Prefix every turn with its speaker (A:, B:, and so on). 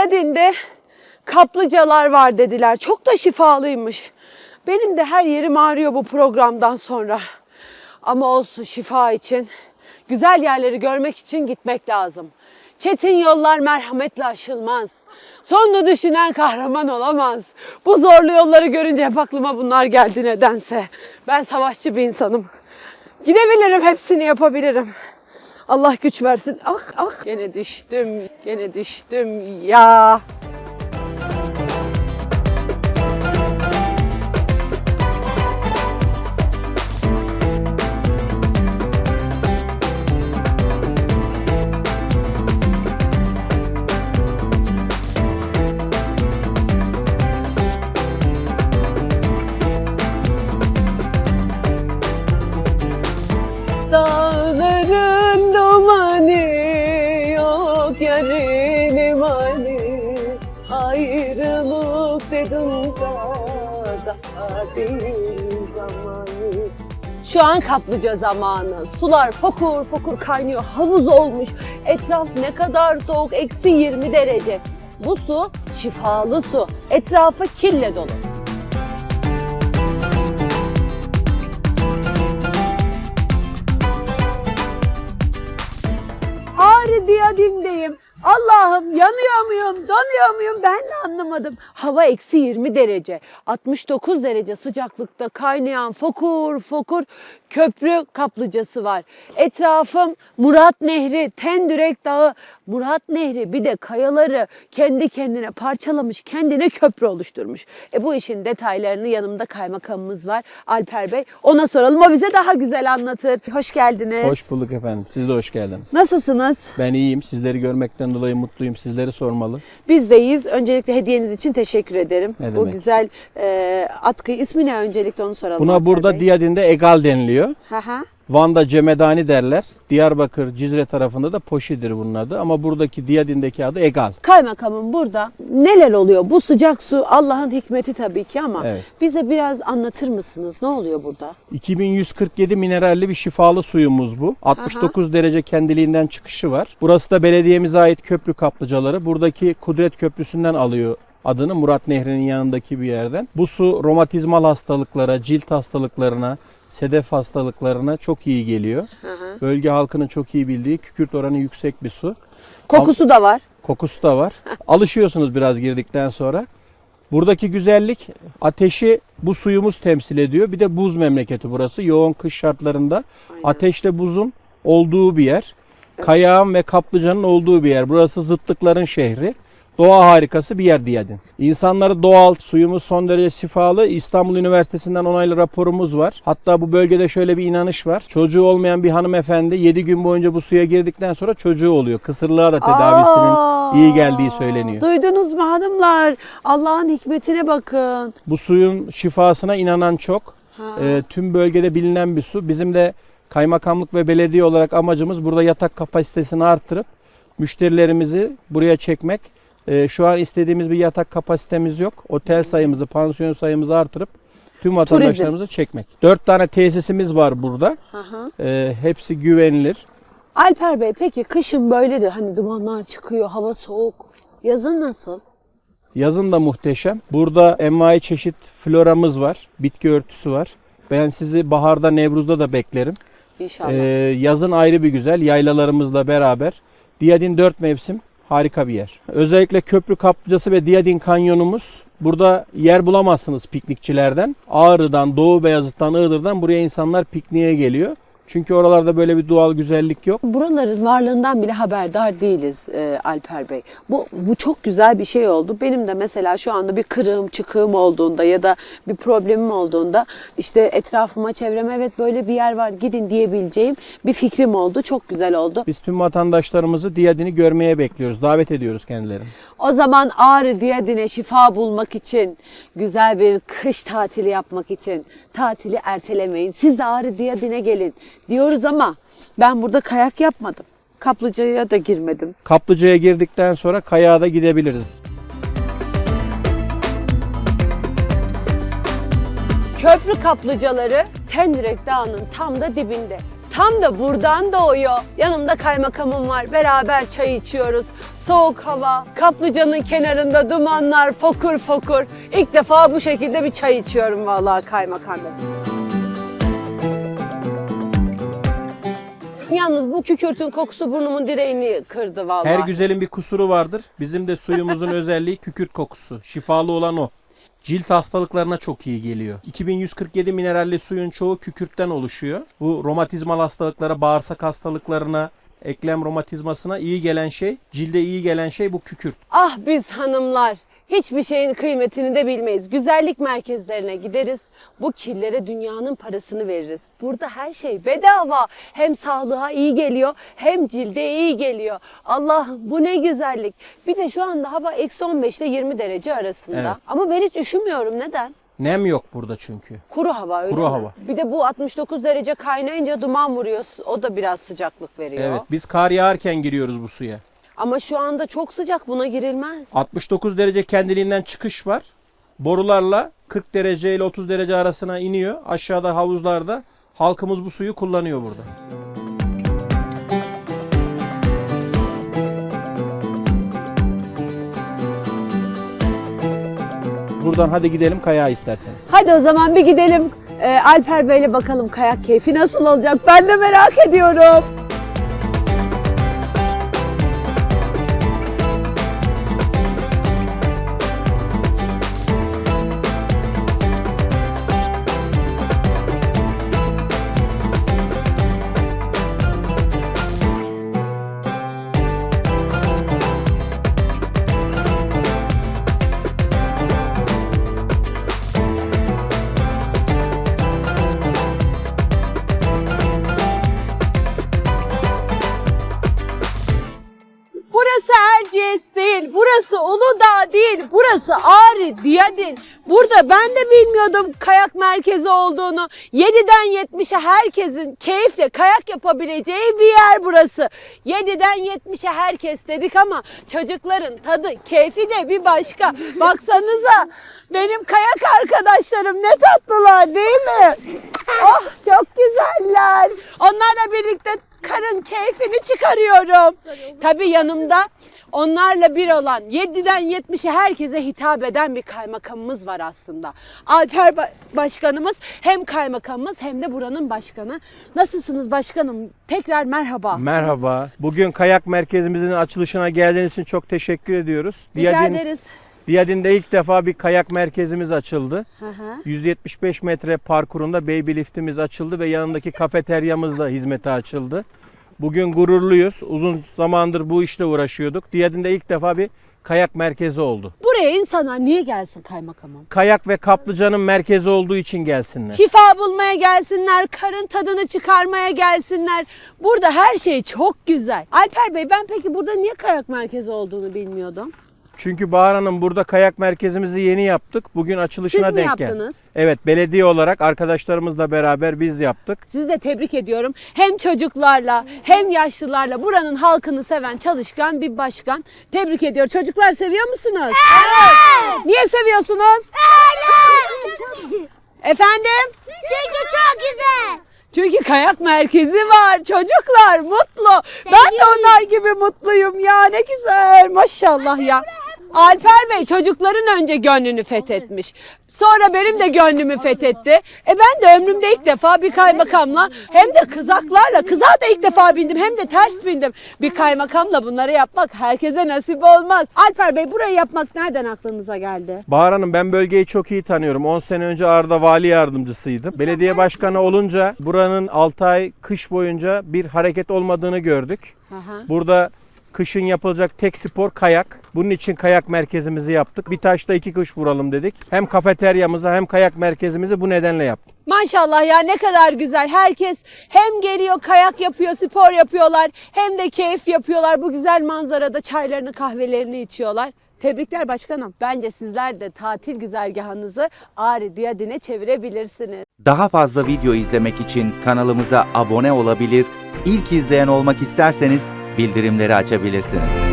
A: Diyadin'de kaplıcalar var dediler. Çok da şifalıymış. Benim de her yerim ağrıyor bu programdan sonra. Ama olsun şifa için, güzel yerleri görmek için gitmek lazım. Çetin yollar merhametle aşılmaz. Sonunu düşünen kahraman olamaz. Bu zorlu yolları görünce hep aklıma bunlar geldi nedense. Ben savaşçı bir insanım. Gidebilirim, hepsini yapabilirim. Allah güç versin. Ah ah. Gene düştüm, gene düştüm ya. Yarın mani Ayrılık dedim da daha değil zamanı şu an kaplıca zamanı. Sular fokur fokur kaynıyor. Havuz olmuş. Etraf ne kadar soğuk. Eksi 20 derece. Bu su şifalı su. Etrafı kille dolu. Allah'ım yanıyor muyum, donuyor muyum ben de anlamadım. Hava eksi 20 derece, 69 derece sıcaklıkta kaynayan fokur fokur köprü kaplıcası var. Etrafım Murat Nehri, Tendürek Dağı, Murat Nehri bir de kayaları kendi kendine parçalamış, kendine köprü oluşturmuş. E bu işin detaylarını yanımda kaymakamımız var Alper Bey. Ona soralım o bize daha güzel anlatır. Hoş geldiniz.
B: Hoş bulduk efendim. Siz de hoş geldiniz.
A: Nasılsınız?
B: Ben iyiyim. Sizleri görmekten dolayı mutluyum. Sizleri sormalı.
A: Bizdeyiz. Öncelikle hediyeniz için teşekkür ederim.
B: Ne
A: Bu
B: demek.
A: güzel e, atkı ismi ne öncelikle onu soralım.
B: Buna
A: Alper
B: burada
A: Bey.
B: Diyadin'de egal deniliyor.
A: Hı hı.
B: Van'da cemedani derler. Diyarbakır, Cizre tarafında da poşidir bunun adı. Ama buradaki Diyadin'deki adı egal.
A: Kaymakamım burada neler oluyor? Bu sıcak su Allah'ın hikmeti tabii ki ama
B: Evet.
A: bize biraz anlatır mısınız? Ne oluyor burada?
B: 2147 mineralli bir şifalı suyumuz bu. 69 derece kendiliğinden çıkışı var. Burası da belediyemize ait köprü kaplıcaları. Buradaki Kudret Köprüsü'nden alıyor adını Murat Nehri'nin yanındaki bir yerden. Bu su romatizmal hastalıklara, cilt hastalıklarına, sedef hastalıklarına çok iyi geliyor. Bölge halkının çok iyi bildiği kükürt oranı yüksek bir su.
A: Kokusu da var.
B: Kokusu da var. Alışıyorsunuz biraz girdikten sonra. Buradaki güzellik ateşi bu suyumuz temsil ediyor. Bir de buz memleketi burası. Yoğun kış şartlarında ateşle buzun olduğu bir yer. Kayağın ve kaplıcanın olduğu bir yer. Burası zıtlıkların şehri. Doğa harikası bir yer Diyadin. İnsanları doğal, suyumuz son derece şifalı. İstanbul Üniversitesi'nden onaylı raporumuz var. Hatta bu bölgede şöyle bir inanış var. Çocuğu olmayan bir hanımefendi 7 gün boyunca bu suya girdikten sonra çocuğu oluyor. Kısırlığa da tedavisinin
A: Aa,
B: iyi geldiği söyleniyor.
A: Duydunuz mu hanımlar? Allah'ın hikmetine bakın.
B: Bu suyun şifasına inanan çok. Ee, tüm bölgede bilinen bir su. Bizim de kaymakamlık ve belediye olarak amacımız burada yatak kapasitesini arttırıp müşterilerimizi buraya çekmek. Ee, şu an istediğimiz bir yatak kapasitemiz yok. Otel sayımızı, pansiyon sayımızı artırıp tüm vatandaşlarımızı çekmek. Dört tane tesisimiz var burada.
A: Hı hı.
B: Ee, hepsi güvenilir.
A: Alper Bey peki kışın böyledir. Hani dumanlar çıkıyor, hava soğuk. Yazın nasıl?
B: Yazın da muhteşem. Burada envai çeşit floramız var. Bitki örtüsü var. Ben sizi baharda, Nevruz'da da beklerim.
A: İnşallah.
B: Ee, yazın ayrı bir güzel yaylalarımızla beraber. Diyadin 4 mevsim harika bir yer. Özellikle Köprü Kaplıcası ve Diyadin Kanyonumuz. Burada yer bulamazsınız piknikçilerden. Ağrı'dan, Doğu Beyazıt'tan, Iğdır'dan buraya insanlar pikniğe geliyor. Çünkü oralarda böyle bir doğal güzellik yok.
A: Buraların varlığından bile haberdar değiliz e, Alper Bey. Bu, bu çok güzel bir şey oldu. Benim de mesela şu anda bir kırığım, çıkığım olduğunda ya da bir problemim olduğunda işte etrafıma, çevreme evet böyle bir yer var gidin diyebileceğim bir fikrim oldu. Çok güzel oldu.
B: Biz tüm vatandaşlarımızı Diyadin'i görmeye bekliyoruz. Davet ediyoruz kendilerini.
A: O zaman Ağrı Diyadin'e şifa bulmak için, güzel bir kış tatili yapmak için tatili ertelemeyin. Siz de Ağrı Diyadin'e gelin diyoruz ama ben burada kayak yapmadım. Kaplıcaya da girmedim.
B: Kaplıca'ya girdikten sonra kayağa da gidebiliriz.
A: Köprü kaplıcaları Tendürek Dağı'nın tam da dibinde. Tam da buradan doğuyor. Yanımda kaymakamım var. Beraber çay içiyoruz. soğuk hava, kaplıcanın kenarında dumanlar fokur fokur. İlk defa bu şekilde bir çay içiyorum vallahi kaymakam Yalnız bu kükürtün kokusu burnumun direğini kırdı vallahi.
B: Her güzelin bir kusuru vardır. Bizim de suyumuzun özelliği kükürt kokusu. Şifalı olan o. Cilt hastalıklarına çok iyi geliyor. 2147 mineralli suyun çoğu kükürtten oluşuyor. Bu romatizmal hastalıklara, bağırsak hastalıklarına, eklem romatizmasına iyi gelen şey, cilde iyi gelen şey bu kükürt.
A: Ah biz hanımlar hiçbir şeyin kıymetini de bilmeyiz. Güzellik merkezlerine gideriz. Bu kirlere dünyanın parasını veririz. Burada her şey bedava. Hem sağlığa iyi geliyor hem cilde iyi geliyor. Allah bu ne güzellik. Bir de şu anda hava eksi 15 ile 20 derece arasında.
B: Evet.
A: Ama ben hiç üşümüyorum. Neden?
B: Nem yok burada çünkü.
A: Kuru hava öyle
B: Kuru
A: mi?
B: hava.
A: Bir de bu 69 derece kaynayınca duman vuruyor. O da biraz sıcaklık veriyor.
B: Evet, biz kar yağarken giriyoruz bu suya.
A: Ama şu anda çok sıcak buna girilmez.
B: 69 derece kendiliğinden çıkış var. Borularla 40 derece ile 30 derece arasına iniyor. Aşağıda havuzlarda halkımız bu suyu kullanıyor burada. Buradan hadi gidelim kayağa isterseniz.
A: Hadi o zaman bir gidelim. Ee, Alper Bey'le bakalım kayak keyfi nasıl olacak? Ben de merak ediyorum. Değil, burası Ağrı, Diyadin. Burada ben de bilmiyordum kayak merkezi olduğunu. 7'den 70'e herkesin keyifle kayak yapabileceği bir yer burası. 7'den 70'e herkes dedik ama çocukların tadı, keyfi de bir başka. Baksanıza benim kayak arkadaşlarım ne tatlılar değil mi? Oh çok güzeller. Onlarla birlikte karın keyfini çıkarıyorum. Tabii yanımda onlarla bir olan 7'den 70'e herkese hitap eden bir kaymakamımız var aslında. Alper Ba- Başkanımız hem kaymakamımız hem de buranın başkanı. Nasılsınız başkanım? Tekrar merhaba.
B: Merhaba. Bugün kayak merkezimizin açılışına geldiğiniz için çok teşekkür ediyoruz.
A: Rica ederiz.
B: Diyadin'de ilk defa bir kayak merkezimiz açıldı.
A: Hı hı.
B: 175 metre parkurunda baby liftimiz açıldı ve yanındaki kafeteryamız da hizmete açıldı. Bugün gururluyuz. Uzun zamandır bu işle uğraşıyorduk. Diyadin'de ilk defa bir kayak merkezi oldu.
A: Buraya insanlar niye gelsin kaymakamım?
B: Kayak ve kaplıcanın merkezi olduğu için gelsinler.
A: Şifa bulmaya gelsinler, karın tadını çıkarmaya gelsinler. Burada her şey çok güzel. Alper Bey ben peki burada niye kayak merkezi olduğunu bilmiyordum.
B: Çünkü Bahar Hanım burada kayak merkezimizi yeni yaptık. Bugün açılışına
A: Siz mi
B: denk geldi.
A: yaptınız?
B: Evet, belediye olarak arkadaşlarımızla beraber biz yaptık.
A: Sizi de tebrik ediyorum. Hem çocuklarla hem yaşlılarla buranın halkını seven çalışkan bir başkan. Tebrik ediyor. Çocuklar seviyor musunuz? Evet. Niye seviyorsunuz? Efendim?
C: Çünkü çok güzel.
A: Çünkü kayak merkezi var. Çocuklar mutlu. Ben de
C: Seviyorum.
A: onlar gibi mutluyum ya. Ne güzel. Maşallah ya. Alper Bey çocukların önce gönlünü fethetmiş. Sonra benim de gönlümü fethetti. E ben de ömrümde ilk defa bir kaymakamla hem de kızaklarla kızağa da ilk defa bindim hem de ters bindim. Bir kaymakamla bunları yapmak herkese nasip olmaz. Alper Bey burayı yapmak nereden aklınıza geldi?
B: Bahar Hanım ben bölgeyi çok iyi tanıyorum. 10 sene önce Arda vali yardımcısıydım. Belediye başkanı olunca buranın 6 ay kış boyunca bir hareket olmadığını gördük.
A: Aha.
B: Burada kışın yapılacak tek spor kayak. Bunun için kayak merkezimizi yaptık. Bir taşla iki kuş vuralım dedik. Hem kafeteryamızı hem kayak merkezimizi bu nedenle yaptık.
A: Maşallah ya ne kadar güzel. Herkes hem geliyor kayak yapıyor, spor yapıyorlar hem de keyif yapıyorlar. Bu güzel manzarada çaylarını, kahvelerini içiyorlar. Tebrikler başkanım. Bence sizler de tatil güzergahınızı Ağrı Diyadin'e çevirebilirsiniz.
D: Daha fazla video izlemek için kanalımıza abone olabilir, ilk izleyen olmak isterseniz bildirimleri açabilirsiniz.